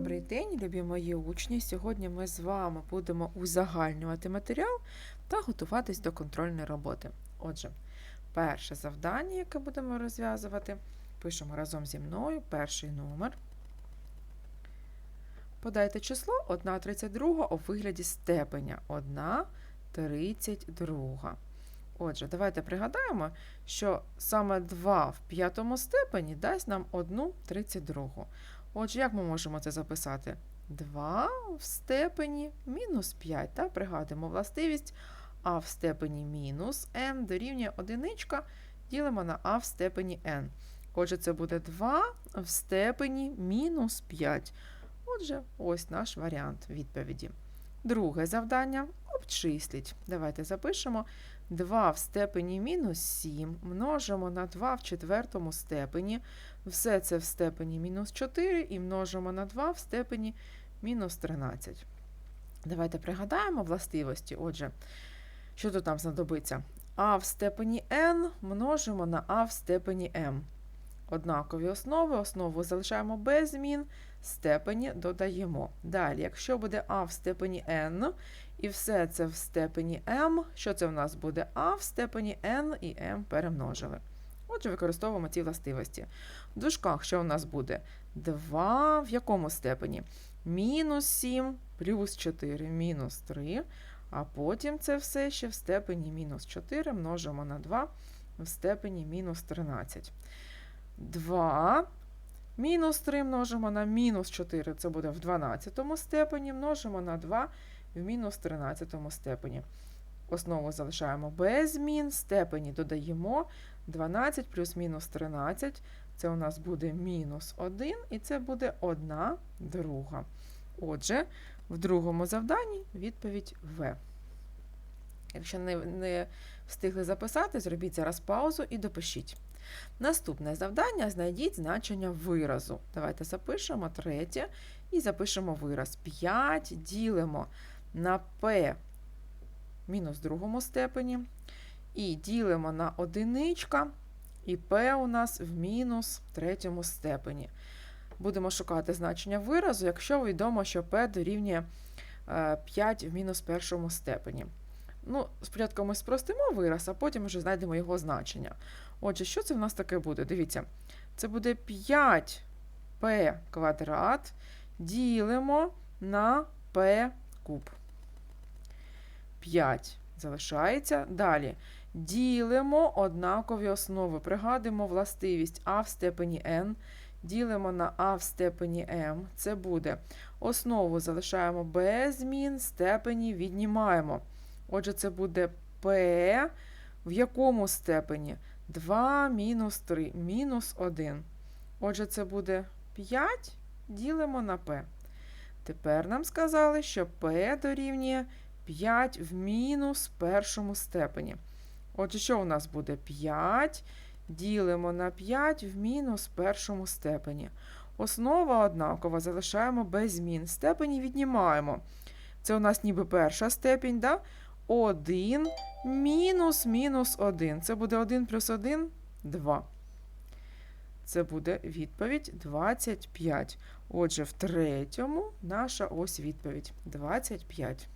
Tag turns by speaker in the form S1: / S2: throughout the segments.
S1: Добрий день, любі мої учні. Сьогодні ми з вами будемо узагальнювати матеріал та готуватись до контрольної роботи. Отже, перше завдання, яке будемо розв'язувати, пишемо разом зі мною перший номер. Подайте число 1,32 у вигляді степеня 1,32. Отже, давайте пригадаємо, що саме 2 в п'ятому степені дасть нам 1,32. Отже, як ми можемо це записати? 2 в степені мінус 5. Та? Пригадуємо властивість а в степені мінус m дорівнює одиничка, ділимо на а в степені n. Отже, це буде 2 в степені мінус 5. Отже, ось наш варіант відповіді. Друге завдання обчисліть. Давайте запишемо 2 в степені мінус 7 множимо на 2 в четвертому степені. Все це в степені мінус 4 і множимо на 2 в степені мінус 13. Давайте пригадаємо властивості. Отже, що тут нам знадобиться? А в степені n множимо на а в степені m. Однакові основи, основу залишаємо без змін, степені додаємо. Далі, якщо буде а в степені n, і все це в степені m, що це в нас буде а в степені n і m перемножили. Отже, використовуємо ці властивості. В дужках що у нас буде? 2 в якому степені? Мінус 7 плюс 4 мінус 3. А потім це все ще в степені мінус 4 множимо на 2 в степені мінус 13. 2 мінус 3 множимо на мінус 4, це буде в 12 степені, множимо на 2 в мінус 13 степені. Основу залишаємо без змін, степені додаємо 12 плюс мінус 13. Це у нас буде мінус 1, і це буде 1 друга. Отже, в другому завданні відповідь В. Якщо не, не встигли записати, зробіть зараз паузу і допишіть. Наступне завдання знайдіть значення виразу. Давайте запишемо третє і запишемо вираз. 5 ділимо на p мінус в другому степені. І ділимо на одиничка, і p у нас в мінус третьому степені. Будемо шукати значення виразу, якщо відомо, що p дорівнює 5 в мінус першому степені. Ну, Спочатку ми спростимо вираз, а потім вже знайдемо його значення. Отже, що це в нас таке буде? Дивіться, це буде 5p квадрат ділимо на p куб. 5 залишається. Далі ділимо однакові основи. Пригадуємо властивість а в степені n. Ділимо на а в степені m. Це буде основу залишаємо без змін, степені віднімаємо. Отже, це буде p в якому степені? 2 мінус 3, мінус 1. Отже, це буде 5 ділимо на p. Тепер нам сказали, що p дорівнює 5 в мінус першому степені. Отже, що у нас буде 5? Ділимо на 5 в мінус першому степені. Основа однакова, залишаємо без змін. Степені віднімаємо. Це у нас ніби перша степінь. да? 1 мінус мінус 1. Це буде 1 плюс 1 2. Це буде відповідь 25. Отже, в третьому наша ось відповідь 25.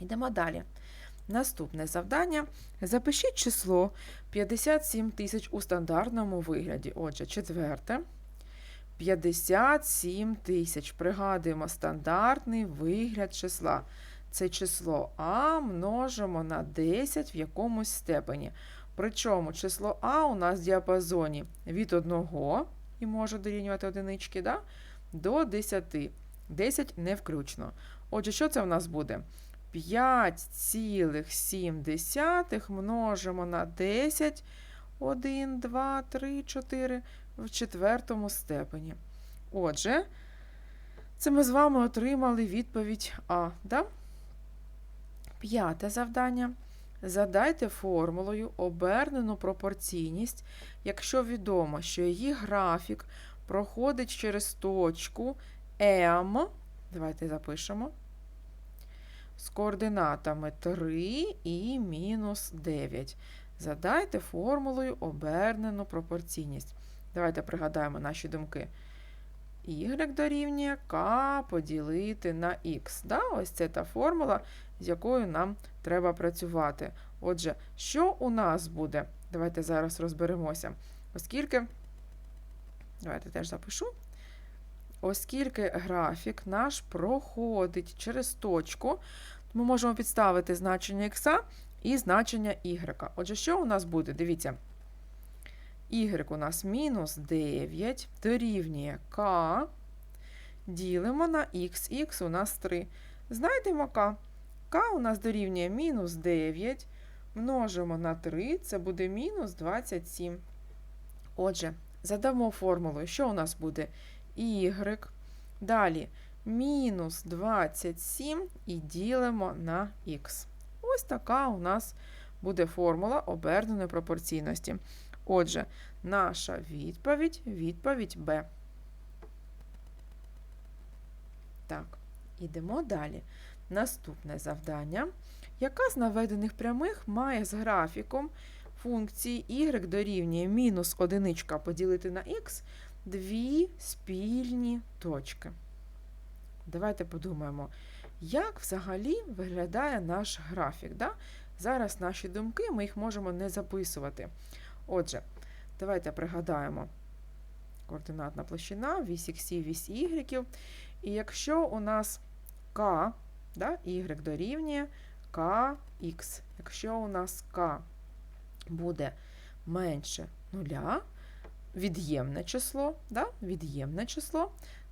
S1: Йдемо далі. Наступне завдання. Запишіть число 57 тисяч у стандартному вигляді. Отже, четверте. 57 тисяч. Пригадуємо стандартний вигляд числа. Це число А множимо на 10 в якомусь степені. Причому число А у нас в діапазоні від 1 і може дорівнювати одинички, да? до 10. 10 не включно. Отже, що це у нас буде? 5,7 множимо на 10, 1, 2, 3, 4 в четвертому степені. Отже, це ми з вами отримали відповідь А. Да? П'яте завдання. Задайте формулою обернену пропорційність, якщо відомо, що її графік проходить через точку М. Давайте запишемо з координатами 3 і мінус 9. Задайте формулою обернену пропорційність. Давайте пригадаємо наші думки. y дорівнює k поділити на x. Да? Ось це та формула, з якою нам треба працювати. Отже, що у нас буде? Давайте зараз розберемося. Оскільки, давайте теж запишу. Оскільки графік наш проходить через точку, ми можемо підставити значення х і значення y. Отже, що у нас буде? Дивіться. Y у нас мінус 9 дорівнює k. Ділимо на х, х у нас 3. Знайдемо k. k у нас дорівнює мінус 9. Множимо на 3, це буде мінус 27. Отже, задамо формулу, що у нас буде y. Далі мінус 27 і ділимо на х. Ось така у нас буде формула оберненої пропорційності. Отже, наша відповідь відповідь Б. Так, ідемо далі. Наступне завдання. Яка з наведених прямих має з графіком функції y дорівнює мінус одиничка поділити на х дві спільні точки? Давайте подумаємо, як взагалі виглядає наш графік. Да? Зараз наші думки ми їх можемо не записувати. Отже, давайте пригадаємо координатна площина, вісь х, вісь y. І якщо у нас k, да, y дорівнює kx, якщо у нас k буде менше нуля, від'ємне число, да, від'ємне число,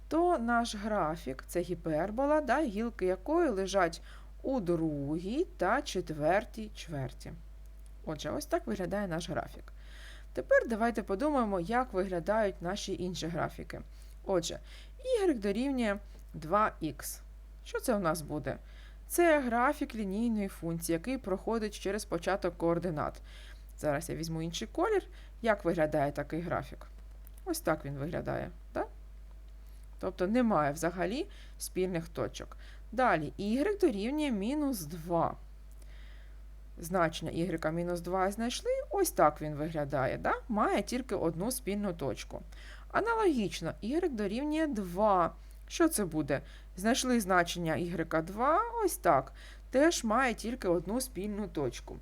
S1: то наш графік це гіпербола, да, гілки якої лежать у другій та четвертій чверті. Отже, ось так виглядає наш графік. Тепер давайте подумаємо, як виглядають наші інші графіки. Отже, y дорівнює 2х. Що це у нас буде? Це графік лінійної функції, який проходить через початок координат. Зараз я візьму інший колір. Як виглядає такий графік? Ось так він виглядає. Так? Тобто немає взагалі спільних точок. Далі y дорівнює мінус 2. Значення y мінус 2 знайшли, ось так він виглядає. Да? Має тільки одну спільну точку. Аналогічно, y дорівнює 2. Що це буде? Знайшли значення y2, ось так. Теж має тільки одну спільну точку.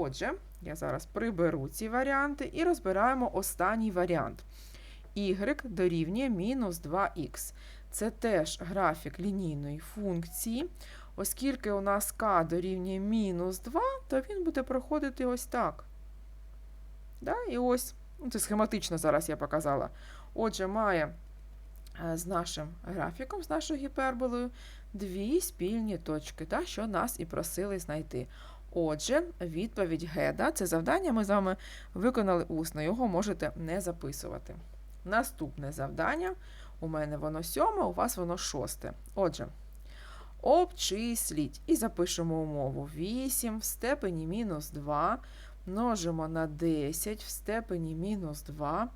S1: Отже, я зараз приберу ці варіанти і розбираємо останній варіант. y дорівнює мінус 2х. Це теж графік лінійної функції. Оскільки у нас k дорівнює мінус 2, то він буде проходити ось так. Да? І ось, ну, це схематично зараз я показала. Отже, має е, з нашим графіком, з нашою гіперболою, дві спільні точки, да, що нас і просили знайти. Отже, відповідь Г. Да, це завдання ми з вами виконали усно, його можете не записувати. Наступне завдання. У мене воно сьоме, у вас воно шосте. Отже, обчисліть і запишемо умову. 8 в степені мінус 2 множимо на 10 в степені мінус 2,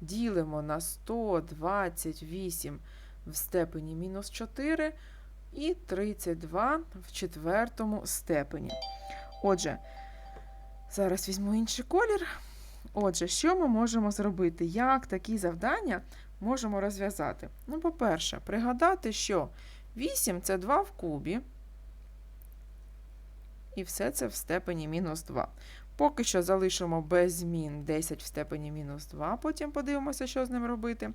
S1: ділимо на 128 в степені мінус 4 і 32 в четвертому степені. Отже, зараз візьму інший колір. Отже, що ми можемо зробити? Як такі завдання можемо розв'язати? Ну, по-перше, пригадати, що 8 це 2 в кубі. І все це в степені мінус 2. Поки що залишимо без змін 10 в степені мінус 2, потім подивимося, що з ним робити.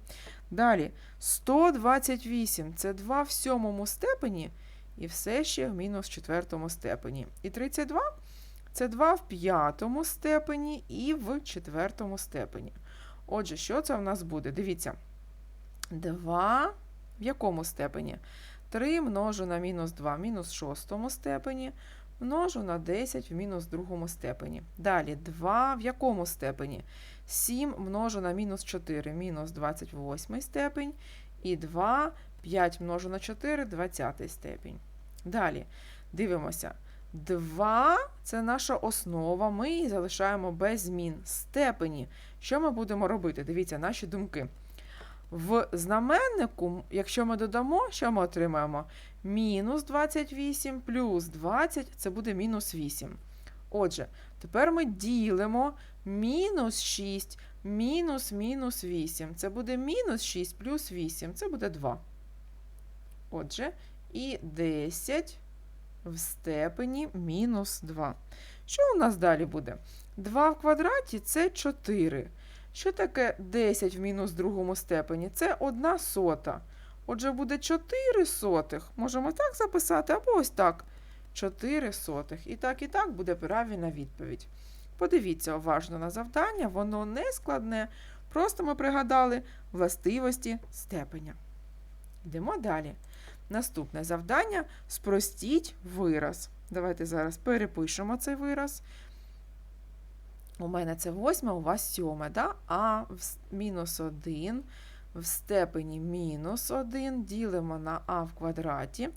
S1: Далі 128 це 2 в сьомому степені, і все ще в мінус четвертому степені. І 32 це 2 в п'ятому степені і в четвертому степені. Отже, що це в нас буде? Дивіться. 2 в якому степені? 3 множу на мінус 2 в мінус шостому степені, множу на 10 в мінус другому степені. Далі 2 в якому степені? 7 множу на мінус 4 мінус 28 степень. І 2, 5 множу на 4 20 степень. Далі дивимося. 2 це наша основа, ми її залишаємо без змін. Степені. Що ми будемо робити? Дивіться, наші думки. В знаменнику, якщо ми додамо, що ми отримаємо? Мінус 28 плюс 20 це буде мінус 8. Отже, тепер ми ділимо мінус 6 мінус мінус 8. Це буде мінус 6 плюс 8. Це буде 2. Отже, і 10 в степені мінус 2. Що у нас далі буде? 2 в квадраті це 4. Що таке 10 в мінус другому степені? Це 1 сота. Отже, буде 4 сотих. Можемо так записати, або ось так. 4 сотих. І так, і так буде правильна відповідь. Подивіться уважно на завдання, воно не складне. Просто ми пригадали властивості степеня. Йдемо далі. Наступне завдання спростіть вираз. Давайте зараз перепишемо цей вираз. У мене це восьме, у вас сьоме, да? а мінус 1 в степені мінус 1 ділимо на а в квадраті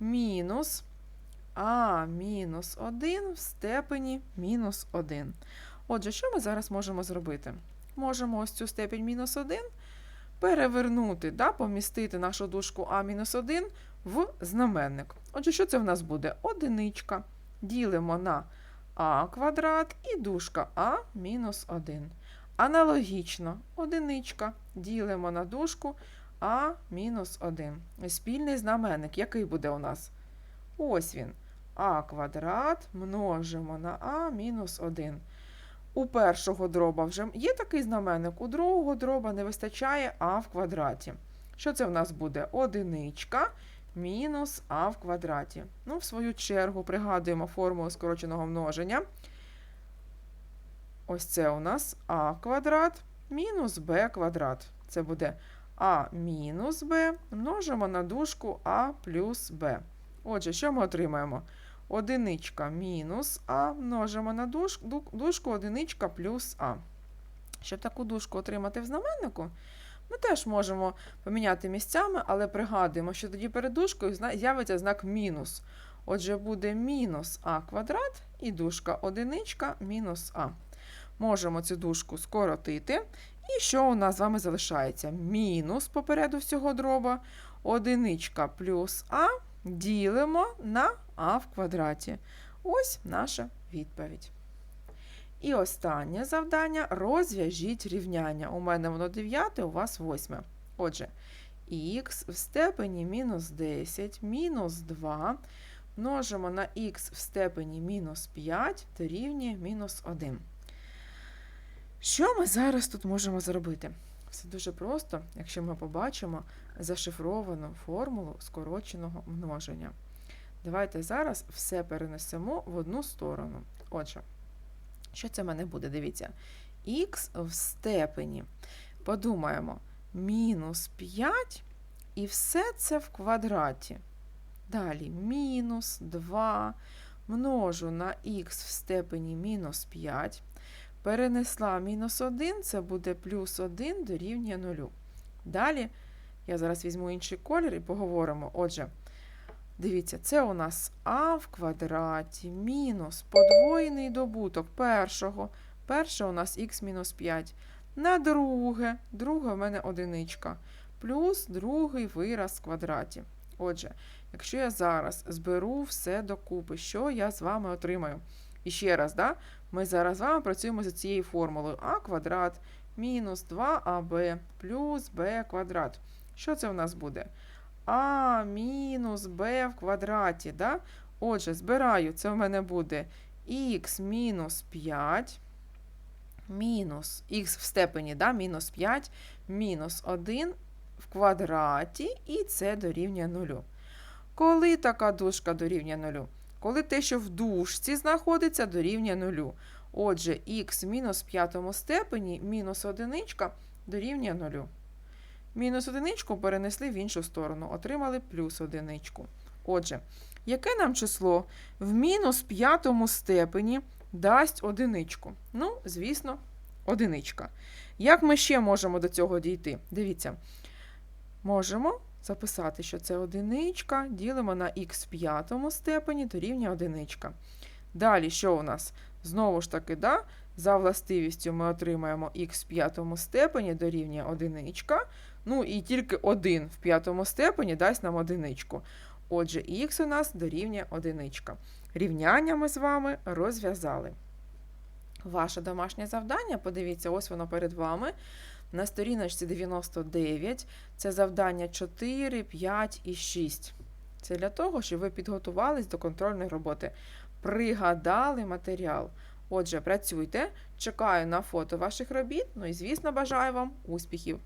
S1: мінус а мінус 1 в степені мінус 1. Отже, що ми зараз можемо зробити? Можемо ось цю степень мінус 1 перевернути, да, помістити нашу дужку А-1 в знаменник. Отже, що це в нас буде? Одиничка. Ділимо на а квадрат і дужка а мінус 1. Аналогічно, одиничка ділимо на дужку а мінус 1. Спільний знаменник, який буде у нас? Ось він. а квадрат множимо на а мінус 1. У першого дроба вже є такий знаменник, у другого дроба не вистачає а в квадраті. Що це в нас буде? Одиничка мінус а в квадраті. Ну, в свою чергу пригадуємо формулу скороченого множення. Ось це у нас а квадрат мінус б квадрат. Це буде а мінус б множимо на дужку а плюс б. Отже, що ми отримаємо? Одиничка мінус а множимо на душ- ду- дужку одиничка плюс а. Щоб таку дужку отримати в знаменнику, ми теж можемо поміняти місцями, але пригадуємо, що тоді перед дужкою з'явиться знак мінус. Отже, буде мінус а квадрат і дужка одиничка мінус а. Можемо цю дужку скоротити. І що у нас з вами залишається? Мінус попереду всього дроба. Одиничка плюс а ділимо на а в квадраті. Ось наша відповідь. І останнє завдання розв'яжіть рівняння. У мене воно 9, у вас 8. Отже, х в степені мінус 10 мінус 2 множимо на х в степені мінус 5 дорівнює мінус 1. Що ми зараз тут можемо зробити? Все дуже просто, якщо ми побачимо зашифровану формулу скороченого множення. Давайте зараз все перенесемо в одну сторону. Отже, що це в мене буде? Дивіться. Х в степені. Подумаємо, мінус 5 і все це в квадраті. Далі мінус 2 множу на х в степені мінус 5. Перенесла мінус 1, це буде плюс 1 дорівнює 0. Далі я зараз візьму інший колір і поговоримо. Отже, дивіться, це у нас а в квадраті мінус подвоєний добуток першого. Перше у нас х мінус 5. На друге, друге в мене одиничка, плюс другий вираз в квадраті. Отже, якщо я зараз зберу все докупи, що я з вами отримаю? І ще раз, да? ми зараз з вами працюємо за цією формулою а квадрат мінус 2аб плюс b квадрат. Що це в нас буде? А мінус b в квадраті. Да? Отже, збираю, це в мене буде х мінус 5 мінус х в степені, да? мінус 5, мінус 1 в квадраті, і це дорівнює 0. Коли така дужка дорівнює 0? Коли те, що в дужці знаходиться, дорівнює 0. Отже, х мінус п'ятому степені мінус одиничка дорівнює 0. Мінус одиничку перенесли в іншу сторону, отримали плюс одиничку. Отже, яке нам число в мінус п'ятому степені дасть одиничку? Ну, звісно, одиничка. Як ми ще можемо до цього дійти? Дивіться, можемо записати, що це одиничка, ділимо на х в п'ятому степені дорівнює одиничка. Далі, що у нас? Знову ж таки, да, за властивістю ми отримаємо х в п'ятому степені дорівнює одиничка. Ну і тільки 1 в п'ятому степені дасть нам одиничку. Отже, х у нас дорівнює одиничка. Рівняння ми з вами розв'язали. Ваше домашнє завдання, подивіться, ось воно перед вами. На сторіночці 99 це завдання 4, 5 і 6. Це для того, щоб ви підготувались до контрольної роботи. Пригадали матеріал. Отже, працюйте, чекаю на фото ваших робіт. Ну і, звісно, бажаю вам успіхів!